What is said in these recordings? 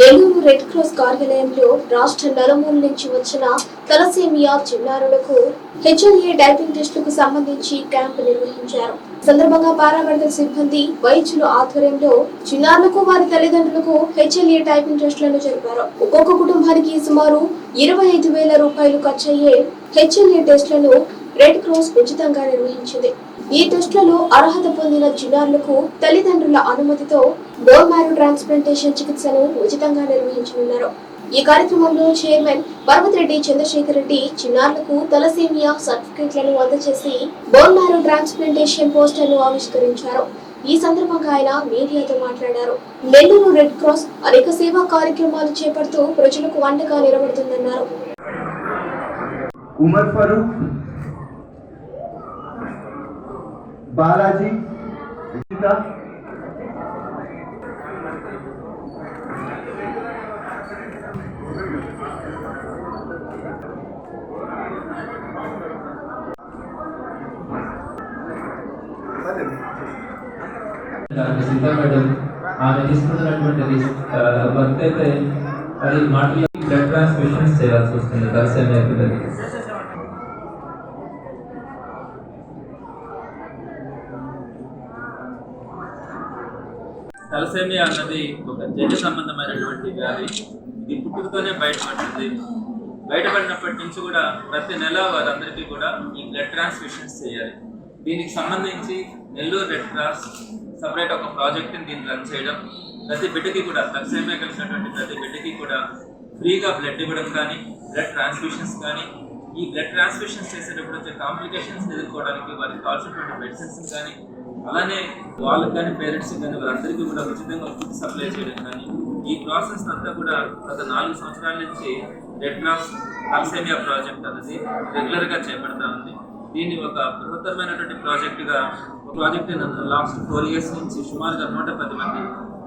Nellore red cross కార్యాలయంలో రాష్ట్ర నలుమూల నుంచి వచ్చిన తలసేమియా చిన్నారులకు హెచ్ఎల్ఏ డైపింగ్ టెస్టులకు సంబంధించి క్యాంపు నిర్వహించారు. సందర్భంగా పారామెడికల్ సిబ్బంది వైద్యుల ఆధ్వర్యంలో చిన్నారులకు వారి తల్లిదండ్రులకు హెచ్ఎల్ఏ టైపింగ్ టెస్టులను జరిపారు. ఒక్కొక్క కుటుంబానికి సుమారు ఇరవై ఐదు వేల రూపాయలు ఖర్చయ్యే హెచ్ఎల్ఏ టెస్టులను రెడ్ క్రాస్ ఉచితంగా నిర్వహించింది. ఈ టెస్టులలో అర్హత పొందిన చిన్నారులకు తల్లిదండ్రుల అనుమతితో బోన్ మ్యారో ట్రాన్స్ప్లాంటేషన్ చికిత్సను ఉచితంగా నిర్వహించనున్నారు. ఈ కార్యక్రమంలో చైర్మన్ పర్వతిరెడ్డి చంద్రశేఖర్ రెడ్డి చిన్నారులకు తలసేమియా సర్టిఫికెట్లను అందజేసి బోన్ మ్యారో ట్రాన్స్ప్లాంటేషన్ పోస్టర్ను ఆవిష్కరించారు. ఈ సందర్భంగా ఆయన మీడియాతో మాట్లాడారు. నెల్లూరు రెడ్ క్రాస్ అనేక సేవా కార్యక్రమాలు చేపడుతూ ప్రజలకు వంటగా నిలబడుతుందన్నారు. ఉమర్ ఫరూక్ बालाजी गीता దానికి సీతా మేడం ఆమె తీసుకున్నటువంటి రిస్క్ వర్క్ అయితే అది మాటలు బ్లడ్ ట్రాన్స్ఫ్యూషన్స్ చేయాల్సి వస్తుంది తలసేమియా పిల్లలకి తలసేమియా అన్నది ఒక జన్య సంబంధమైనటువంటి వ్యాధి. ఇది పుట్టుకతోనే బయటపడుతుంది. బయటపడినప్పటి నుంచి కూడా ప్రతి నెల వారందరికీ కూడా ఈ బ్లడ్ ట్రాన్స్ఫ్యూషన్స్ చేయాలి. దీనికి సంబంధించి నెల్లూరు రెడ్ క్రాస్ సపరేట్ ఒక ప్రాజెక్ట్ని దీన్ని రన్ చేయడం ప్రతి బిడ్డకి కూడా తలసేమియా కలిసినటువంటి ప్రతి బిడ్డకి కూడా ఫ్రీగా బ్లడ్ ఇవ్వడం కానీ బ్లడ్ ట్రాన్స్ఫ్యూషన్స్ కానీ ఈ బ్లడ్ ట్రాన్స్ఫ్యూషన్స్ చేసేటప్పుడు వచ్చే కాంప్లికేషన్స్ ఎదుర్కోవడానికి వారికి కావాల్సినటువంటి మెడిసిన్స్ కానీ అలానే వాళ్ళకి కానీ పేరెంట్స్ కానీ వాళ్ళందరికీ కూడా ఉచితంగా ఫుడ్ సప్లై చేయడం కానీ ఈ ప్రాసెస్ అంతా కూడా గత నాలుగు సంవత్సరాల నుంచి రెడ్ క్రాస్ అల్సేమియా ప్రాజెక్ట్ అనేది రెగ్యులర్గా చేపడతా ఉంది. దీన్ని ఒక బృహత్తరమైనటువంటి ప్రాజెక్టుగా ప్రాజెక్ట్ లాస్ట్ ఫోర్ ఇయర్స్ నుంచి సుమారుగా నూట పది మంది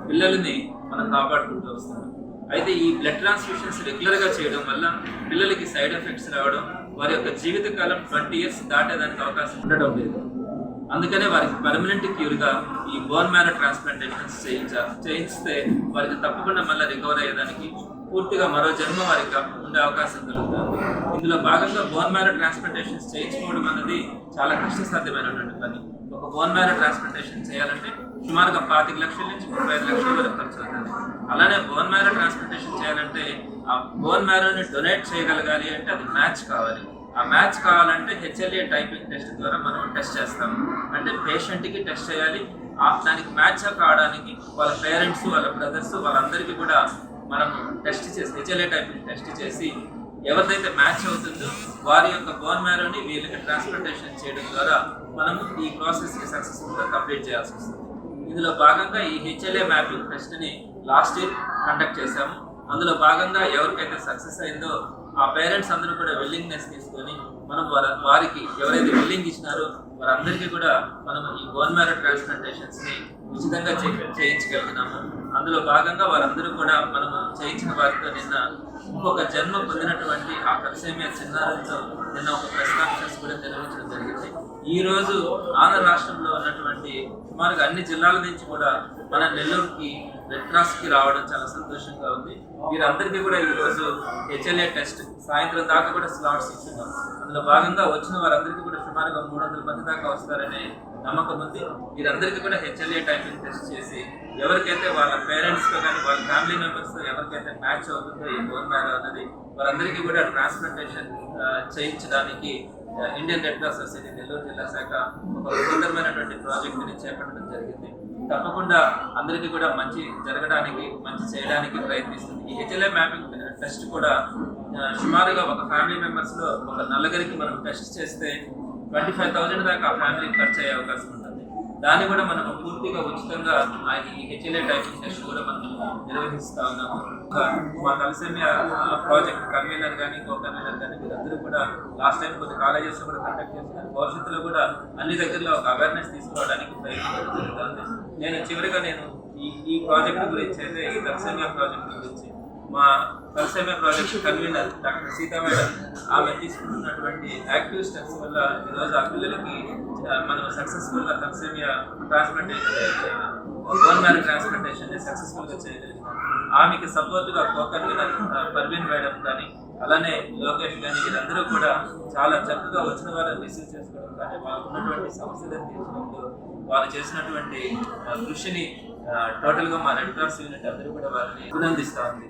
పిల్లల్ని మనం కాపాడుకుంటూ వస్తున్నాం. అయితే ఈ బ్లడ్ ట్రాన్స్ఫ్యూషన్స్ రెగ్యులర్గా చేయడం వల్ల పిల్లలకి సైడ్ ఎఫెక్ట్స్ రావడం వారి యొక్క జీవితకాలం ట్వంటీ ఇయర్స్ దాటేదానికి అవకాశం ఉండడం లేదు. అందుకనే వారికి పర్మనెంట్ క్యూర్గా ఈ బోన్ మ్యారో ట్రాన్స్ప్లాంటేషన్స్ చేయించాలి చేయిస్తే వారికి తప్పకుండా మళ్ళీ రికవర్ అయ్యేదానికి పూర్తిగా మరో జన్మ వారికి ఉండే అవకాశం కలుగుతుంది. ఇందులో భాగంగా బోన్ మ్యారో ట్రాన్స్ప్లాంటేషన్స్ చేయించుకోవడం అనేది చాలా కష్టసాధ్యమైనటువంటి పని. ఒక బోన్ మ్యారో ట్రాన్స్ప్లాంటేషన్ చేయాలంటే సుమారుగా పాతిక లక్షల నుంచి ముప్పై ఐదు లక్షల వరకు ఖర్చు అవుతుంది. అలానే బోన్ మ్యారో ట్రాన్స్ప్లాంటేషన్ చేయాలంటే ఆ బోన్ మ్యారోని డొనేట్ చేయగలగాలి అంటే అది మ్యాచ్ కావాలి. ఆ మ్యాచ్ కావాలంటే హెచ్ఎల్ఏ టైపింగ్ టెస్ట్ ద్వారా మనం టెస్ట్ చేస్తాం. అంటే పేషెంట్కి టెస్ట్ చేయాలి. ఆ దానికి మ్యాచ్ కావడానికి వాళ్ళ పేరెంట్స్ వాళ్ళ బ్రదర్స్ వాళ్ళందరికీ కూడా మనం టెస్ట్ చేసి హెచ్ఎల్ఏ టైపింగ్ టెస్ట్ చేసి ఎవరిదైతే మ్యాచ్ అవుతుందో వారి యొక్క బోన్ మ్యారోని వీళ్ళకి ట్రాన్స్ప్లాంటేషన్ చేయడం ద్వారా మనము ఈ ప్రాసెస్ని సక్సెస్ఫుల్గా కంప్లీట్ చేయాల్సి వస్తుంది. ఇందులో భాగంగా ఈ హెచ్ఎల్ఏ మ్యాపింగ్ టెస్ట్ని లాస్ట్ ఇయర్ కండక్ట్ చేశాము. అందులో భాగంగా ఎవరికైతే సక్సెస్ అయిందో ఆ పేరెంట్స్ అందరూ కూడా విల్లింగ్నెస్ తీసుకొని మనం వారికి ఎవరైతే విల్లింగ్ ఇచ్చినారో వారందరికీ కూడా మనం ఈ బోన్ మ్యారో ట్రాన్స్ప్లాంటేషన్స్ని ఉచితంగా చే- చేయించగలిగినాము అందులో భాగంగా వారందరూ కూడా మనం చేయించిన వారితో నిన్న ఇంకొక జన్మ పొందినటువంటి ఆ కలిసేమే చిన్నారులతో నిన్న ఒక ప్రశ్న కాన్ఫరెన్స్ నిర్వహించడం జరిగింది. ఈ రోజు ఆంధ్ర రాష్ట్రంలో ఉన్నటువంటి సుమారుగా అన్ని జిల్లాల నుంచి కూడా మన నెల్లూరుకి రెడ్ క్రాస్కి రావడం చాలా సంతోషంగా ఉంది. వీరందరికీ కూడా ఈ రోజు హెచ్ఎల్ఏ టెస్ట్ సాయంత్రం దాకా కూడా స్లాట్స్ ఇస్తున్నాం. అందులో భాగంగా వచ్చిన వారందరికీ కూడా సుమారుగా మూడు వందల మంది దాకా వస్తారనే నమ్మకం ఉంది. వీరందరికీ కూడా హెచ్ఎల్ఏ టైపింగ్ టెస్ట్ చేసి ఎవరికైతే వాళ్ళ పేరెంట్స్తో కానీ వాళ్ళ ఫ్యామిలీ మెంబర్స్తో ఎవరికైతే మ్యాచ్ అవుతుందో ఈ బోన్ మ్యారో అన్నది వారందరికీ కూడా ట్రాన్స్ప్లాంటేషన్ చేయించడానికి Indian Red Cross Society Nellore జిల్లా శాఖ ఒక సుందరమైనటువంటి ప్రాజెక్టుని చేపట్టడం జరిగింది. తప్పకుండా అందరికీ కూడా మంచి జరగడానికి మంచి చేయడానికి ప్రయత్నిస్తుంది. ఈ హెచ్ఎల్ఏ మ్యాపింగ్ టెస్ట్ కూడా సుమారుగా ఒక ఫ్యామిలీ మెంబర్స్లో ఒక నలుగురికి మనం టెస్ట్ చేస్తే ట్వంటీ ఫైవ్ థౌసండ్ దాకా ఆ ఫ్యామిలీకి ఖర్చు అయ్యే అవకాశం ఉంది దాన్ని కూడా మనం పూర్తిగా ఉచితంగా ఆయన ఈ హెచ్ఎల్ఏ టైపింగ్ టెస్ట్ కూడా మనం నిర్వహిస్తా ఉన్నాము. మా తలసేమి ప్రాజెక్ట్ కన్వీనర్ కానీ కో కన్వీనర్ కానీ వీరందరూ కూడా లాస్ట్ టైం కొన్ని కాలేజెస్ కూడా కండక్ట్ చేస్తున్నారు భవిష్యత్తులో కూడా అన్ని దగ్గరలో ఒక అవేర్నెస్ తీసుకురావడానికి ప్రయత్నం జరుగుతుంది నేను చివరిగా నేను ఈ ఈ ప్రాజెక్ట్ గురించి అయితే ఈ తలసేమియా ప్రాజెక్ట్ గురించి మా thalassemia project convener doctor Seetha madam. ఆమె తీసుకుంటున్నటువంటి యాక్టివ్ స్టెప్స్ వల్ల ఈరోజు ఆ పిల్లలకి మనం సక్సెస్ఫుల్గా thalassemia transplantation bone marrow transplantation సక్సెస్ఫుల్గా చేయగలిగినాం ఆమెకి సపోర్ట్గా కోకర్ పర్వీన్ మేడం కానీ అలానే లోకేష్ కానీ వీరందరూ కూడా చాలా చక్కగా వచ్చిన వారిని రిసీవ్ చేసుకోవడం కానీ వాళ్ళకు ఉన్నటువంటి సమస్యలను తీర్చడంలో వాళ్ళు చేసినటువంటి కృషిని టోటల్గా మా రెడ్ క్రాస్ యూనిట్ అందరూ కూడా వారిని అభినందిస్తూ ఉంది.